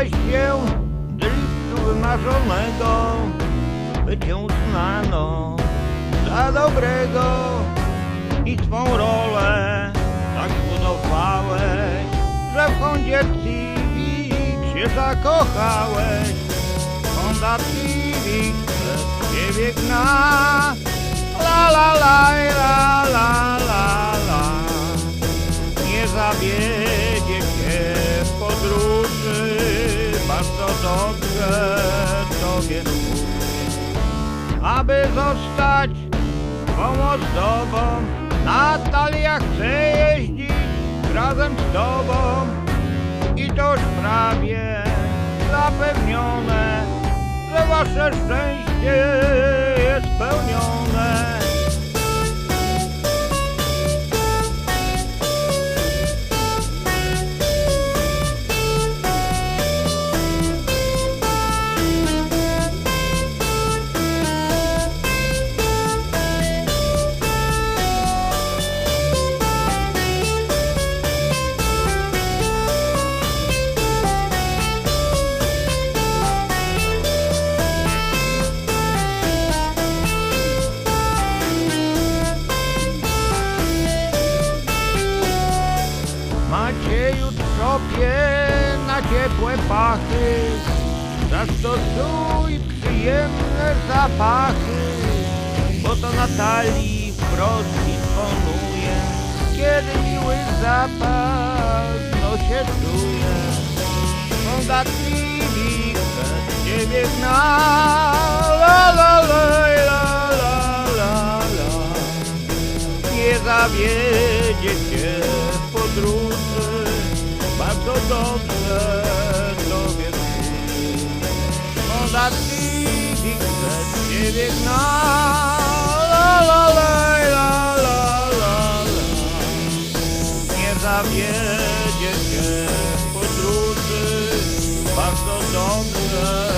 Się driftu wymarzonego, by cię uznano za dobrego. I swą rolę tak budowałeś, że w Hondzie Civic się zakochałeś. Honda Civic przez ciebie gna, la la la la la dobrze tobie mówię. Aby zostać twą ozdobą, Natalia chce jeździć razem z tobą i to już prawie zapewnione, że wasze szczęście Macieju trzopie na ciepłe pachy, zastosuj przyjemne zapachy, bo to Natalii wprost imponuje, kiedy miły zapach w nosie czuje. Civic przed ciebie nie zawiedzie cię podróży, bardzo dobrze. Honda Civic przed ciebie gna, la la la la la la. Nie zawiedzie cię podróży, bardzo dobrze